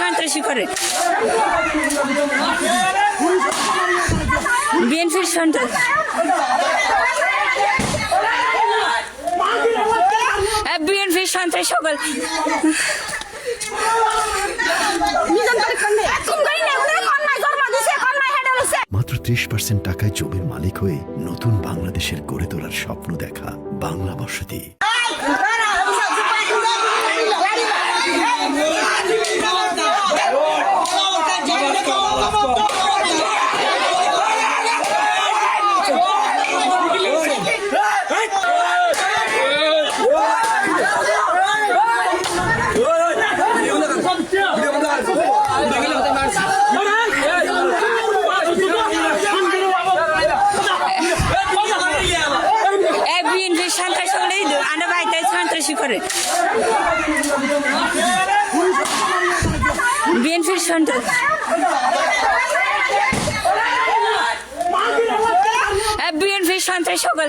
সন্ত্রাসী করে। বিএনপির সন্ত্রাস। বিএনপির সন্ত্রাস সকল। মাত্র ত্রিশ পার্সেন্ট টাকায় জমির মালিক হয়ে নতুন বাংলাদেশের গড়ে তোলার স্বপ্ন দেখা বাংলা বসতি সন্ত্রাস সকলে আন্ডা বাড়িতে সন্ত্রাসী করে। বিএনপির সন্ত্রাস। বিএনপির সন্ত্রাস সকল।